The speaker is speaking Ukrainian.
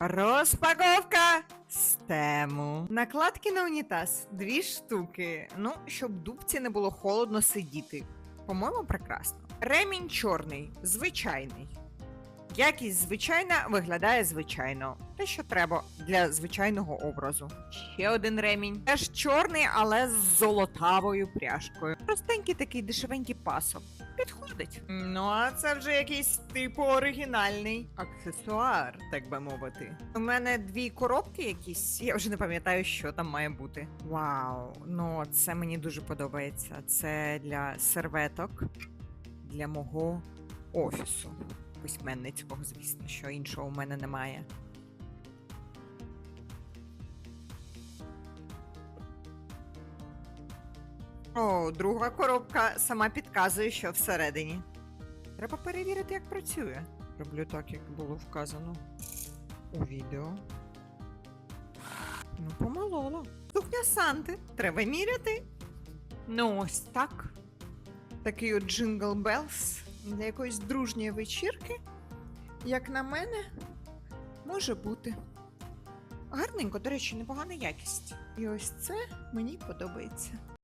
Розпаковка стему. Накладки на унітаз. Дві штуки. Ну, щоб дубці не було холодно сидіти. По-моєму, прекрасно. Ремінь чорний, звичайний. Якість звичайна виглядає звичайно. Те, що треба для звичайного образу. Ще один ремінь. Теж чорний, але з золотавою пряжкою. Простенький такий дешевенький пасок. Підходить. Ну, а це вже якийсь типу оригінальний аксесуар, так би мовити. У мене дві коробки якісь, я вже не пам'ятаю, що там має бути. Вау, ну це мені дуже подобається. Це для серветок для мого офісу. Письменницького, звісно, що іншого у мене немає. О, друга коробка сама підказує, що всередині. Треба перевірити, як працює. Роблю так, як було вказано у відео. Ну, помололо. Сукня Санти. Треба міряти. Ну, ось так. Такий от джингл Белс для якоїсь дружньої вечірки, як на мене, може бути. Гарненько, до речі, непогана якість. І ось це мені подобається.